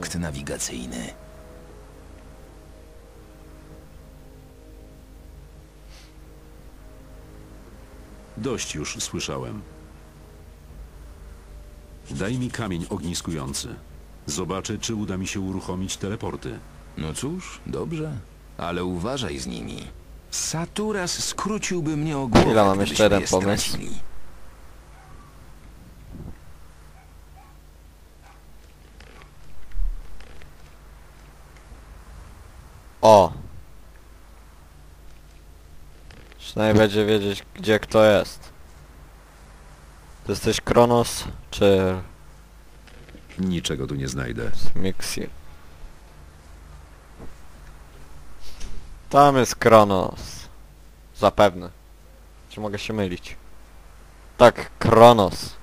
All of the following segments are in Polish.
punkt nawigacyjny. Dość już słyszałem. Daj mi kamień ogniskujący. Zobaczę, czy uda mi się uruchomić teleporty. No cóż, dobrze, ale uważaj z nimi. Saturas skróciłby mnie o głowę, Chwila, mam gdybyśmy jeszcze jeden je pomysł. stracili. O! Przynajmniej będzie wiedzieć, gdzie kto jest. Ty jesteś Kronos, czy Niczego tu nie znajdę. Mixi? Tam jest Kronos. Zapewne. Czy mogę się mylić? Tak, Kronos.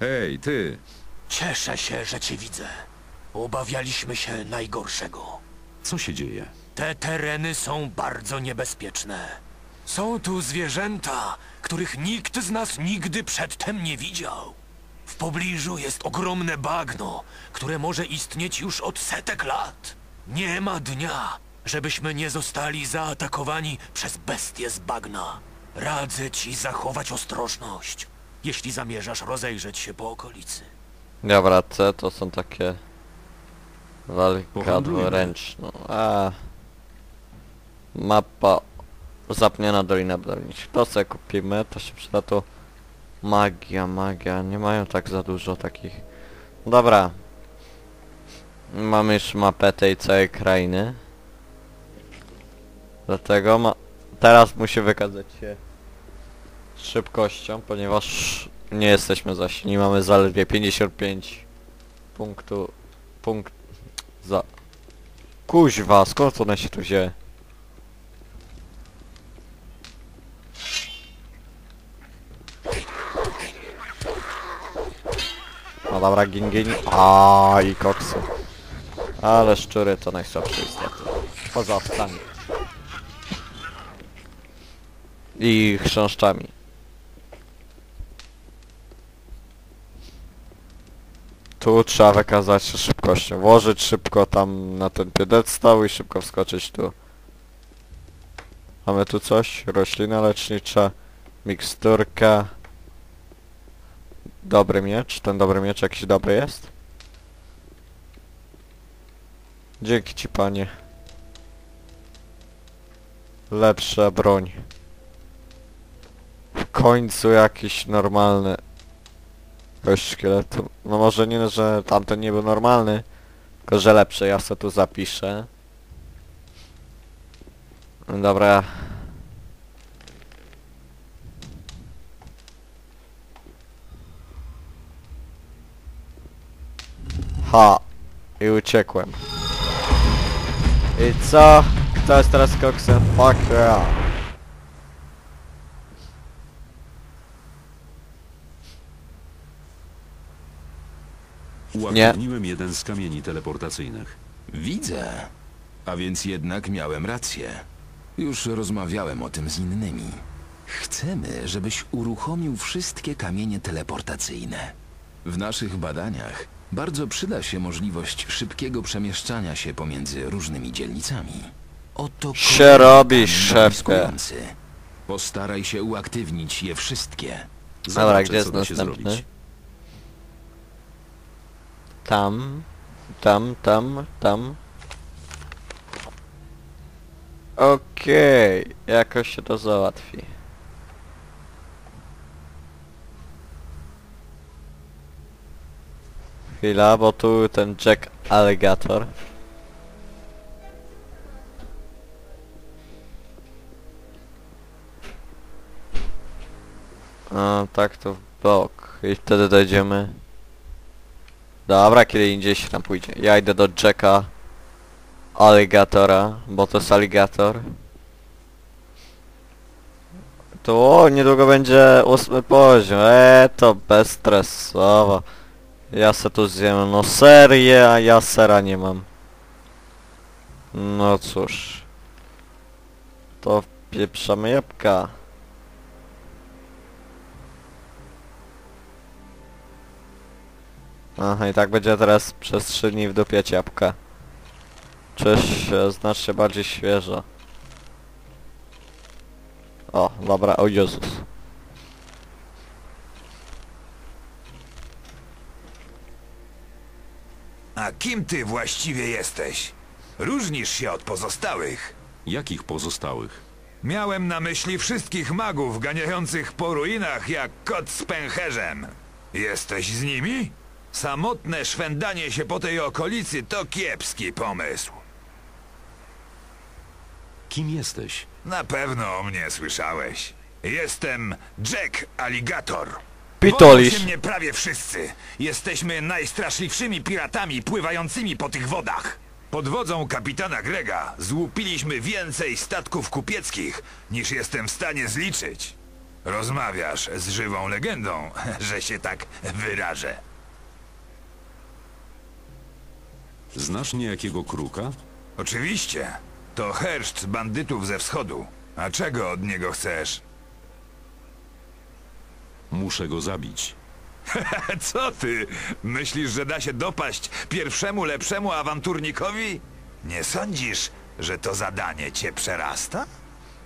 Hej, ty! Cieszę się, że cię widzę. Obawialiśmy się najgorszego. Co się dzieje? Te tereny są bardzo niebezpieczne. Są tu zwierzęta, których nikt z nas nigdy przedtem nie widział. W pobliżu jest ogromne bagno, które może istnieć już od setek lat. Nie ma dnia, żebyśmy nie zostali zaatakowani przez bestie z bagna. Radzę ci zachować ostrożność, jeśli zamierzasz rozejrzeć się po okolicy. Dobra, C to są takie walka Pohandlujmy. dwuręczną. A mapa zapniona Dolina Bdownic. To sobie kupimy, to się przyda to magia, magia. Nie mają tak za dużo takich. Dobra. Mamy już mapę tej całej krainy. Dlatego ma... teraz musi wykazać się szybkością, ponieważ nie jesteśmy za silni, mamy zaledwie 55 punktu... punkt... za... Kuźwa, skąd one się tu wzięły? No dobra, gin gin. A i koksy. Ale szczury to najsłabsze istoty. Poza owcami. I chrząszczami. Tu trzeba wykazać się szybkością. Włożyć szybko tam na ten piedestał i szybko wskoczyć tu. Mamy tu coś? Roślina lecznicza. Miksturka. Dobry miecz. Ten dobry miecz jakiś dobry jest? Dzięki ci panie. Lepsza broń. W końcu jakiś normalny Kość szkieletu. No może nie, że tamten nie był normalny, tylko że lepszy. Ja sobie tu zapiszę. No Dobra. Ha! I uciekłem. I co? Kto jest teraz koksem? Fuck yeah. Uaktywniłem jeden z kamieni teleportacyjnych. Widzę. A więc jednak miałem rację. Już rozmawiałem o tym z innymi. Chcemy, żebyś uruchomił wszystkie kamienie teleportacyjne. W naszych badaniach bardzo przyda się możliwość szybkiego przemieszczania się pomiędzy różnymi dzielnicami. Oto Się robi, szefie. Postaraj się uaktywnić je wszystkie. Dobra, Zobaczę, gdzie jest co da się następny? zrobić. Tam, tam, tam, tam. Okej, jakoś się to załatwi. Chwila, bo tu ten Jack Alligator. A, tak to w bok. I wtedy dojdziemy. Dobra, kiedy indziej się tam pójdzie. Ja idę do Jacka Alligatora, bo to jest aligator. Tu niedługo będzie ósmy poziom. Eee, to bezstresowo. Ja se tu zjem no serię, a ja sera nie mam. No cóż. To pieprzamy jabłka. Aha, i tak będzie teraz przez 3 dni w dupie ciapka. Czyż e, znacznie bardziej świeżo. O, dobra, o Jezus. A kim ty właściwie jesteś? Różnisz się od pozostałych. Jakich pozostałych? Miałem na myśli wszystkich magów ganiających po ruinach jak kot z pęcherzem. Jesteś z nimi? Samotne szwendanie się po tej okolicy to kiepski pomysł. Kim jesteś? Na pewno o mnie słyszałeś. Jestem Jack Alligator. Boją Pitolisz. się mnie prawie wszyscy. Jesteśmy najstraszliwszymi piratami pływającymi po tych wodach. Pod wodzą kapitana Grega złupiliśmy więcej statków kupieckich, niż jestem w stanie zliczyć. Rozmawiasz z żywą legendą, że się tak wyrażę. Znasz niejakiego kruka? Oczywiście, to herszt bandytów ze wschodu. A czego od niego chcesz? Muszę go zabić. Co ty? Myślisz, że da się dopaść pierwszemu lepszemu awanturnikowi? Nie sądzisz, że to zadanie cię przerasta?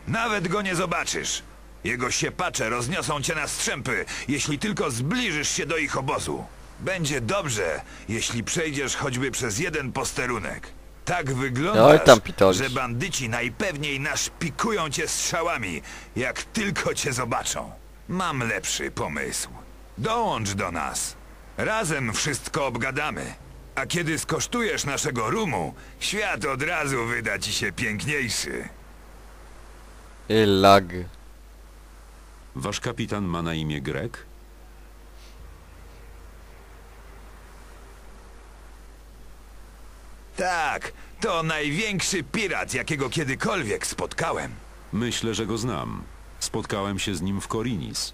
Nawet go nie zobaczysz. Jego siepacze rozniosą cię na strzępy, jeśli tylko zbliżysz się do ich obozu. Będzie dobrze, jeśli przejdziesz choćby przez jeden posterunek. Tak wyglądasz, Oj tam, pitolisz. że bandyci najpewniej naszpikują cię strzałami, jak tylko cię zobaczą. Mam lepszy pomysł. Dołącz do nas. Razem wszystko obgadamy. A kiedy skosztujesz naszego rumu, świat od razu wyda ci się piękniejszy. I lag. Wasz kapitan ma na imię Greg? Tak, to największy pirat, jakiego kiedykolwiek spotkałem. Myślę, że go znam. Spotkałem się z nim w Korinis.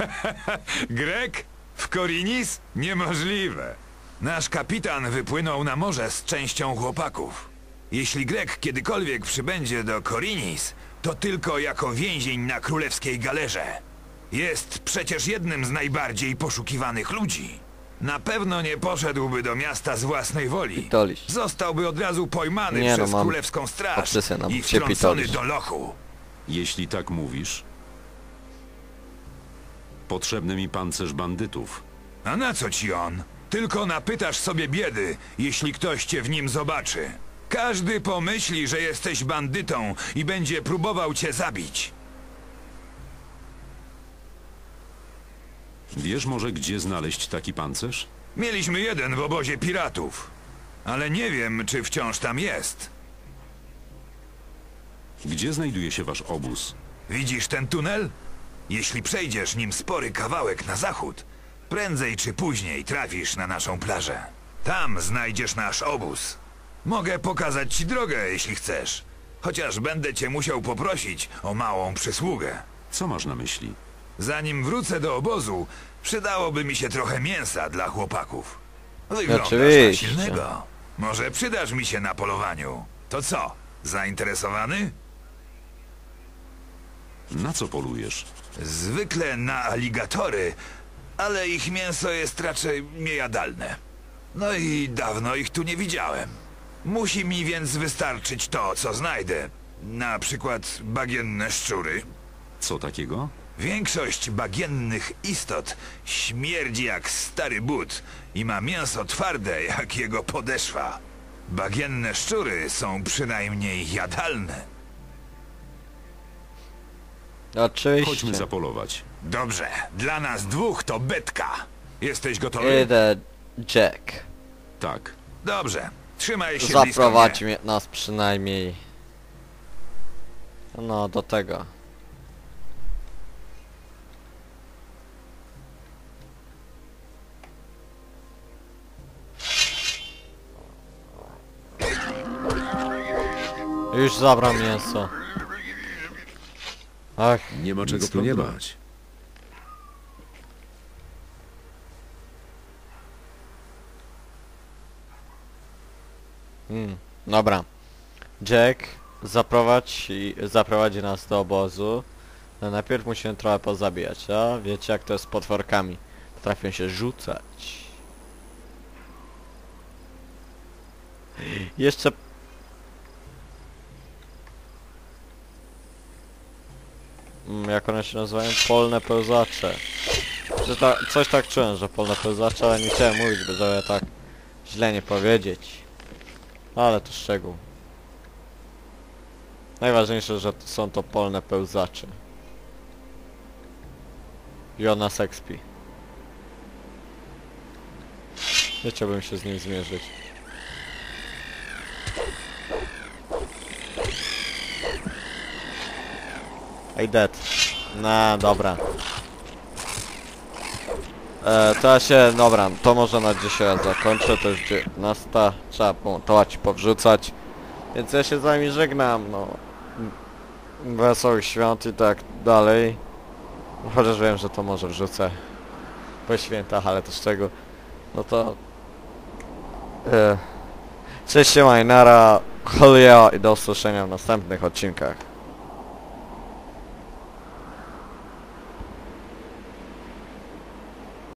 Grek? W Korinis? Niemożliwe. Nasz kapitan wypłynął na morze z częścią chłopaków. Jeśli Grek kiedykolwiek przybędzie do Korinis, to tylko jako więzień na królewskiej galerze. Jest przecież jednym z najbardziej poszukiwanych ludzi. Na pewno nie poszedłby do miasta z własnej woli. Pitolisz. Zostałby od razu pojmany Nie no, przez mam królewską straż obsesję na i się wtrącony do lochu. Jeśli tak mówisz... Potrzebny mi pancerz bandytów. A na co ci on? Tylko napytasz sobie biedy, jeśli ktoś cię w nim zobaczy. Każdy pomyśli, że jesteś bandytą i będzie próbował cię zabić. Wiesz może, gdzie znaleźć taki pancerz? Mieliśmy jeden w obozie piratów, ale nie wiem, czy wciąż tam jest. Gdzie znajduje się wasz obóz? Widzisz ten tunel? Jeśli przejdziesz nim spory kawałek na zachód, prędzej czy później trafisz na naszą plażę. Tam znajdziesz nasz obóz. Mogę pokazać ci drogę, jeśli chcesz. Chociaż będę cię musiał poprosić o małą przysługę. Co masz na myśli? Zanim wrócę do obozu, przydałoby mi się trochę mięsa dla chłopaków. Wyglądasz Oczywiście. na silnego. Może przydasz mi się na polowaniu. To co, zainteresowany? Na co polujesz? Zwykle na aligatory, ale ich mięso jest raczej niejadalne. No i dawno ich tu nie widziałem. Musi mi więc wystarczyć to, co znajdę. Na przykład bagienne szczury. Co takiego? Większość bagiennych istot śmierdzi jak stary but i ma mięso twarde jak jego podeszwa. Bagienne szczury są przynajmniej jadalne. Oczywiście. Chodźmy zapolować. Dobrze, dla nas dwóch to betka. Jesteś gotowy? Idę Jack. Tak. Dobrze, trzymaj się blisko Zaprowadź mnie. mnie, nas przynajmniej. No, do tego. Już zabrał mięso. Ach, Nie ma czego tu nie bać. Hmm, dobra. Jack, zaprowadź i zaprowadzi nas do obozu. No najpierw musimy trochę pozabijać, a wiecie jak to jest z potworkami. Potrafią się rzucać. Jeszcze Jak one się nazywają? Polne pełzacze. Że ta, coś tak czułem, że polne pełzacze, ale nie chciałem mówić, bo żeby tak źle nie powiedzieć. Ale to szczegół. Najważniejsze, że są to polne pełzacze. Jonas Expi. Nie chciałbym się z nim zmierzyć. Ej, dead. No, dobra. E, to ja się, dobra, to może na dzisiaj zakończę, to już 19, trzeba montować i powrzucać. Więc ja się z wami żegnam, no. Wesołych świąt i tak dalej. Chociaż wiem, że to może wrzucę po świętach, ale z czego? No to... E, cześć, siema, i nara, Holia i do usłyszenia w następnych odcinkach.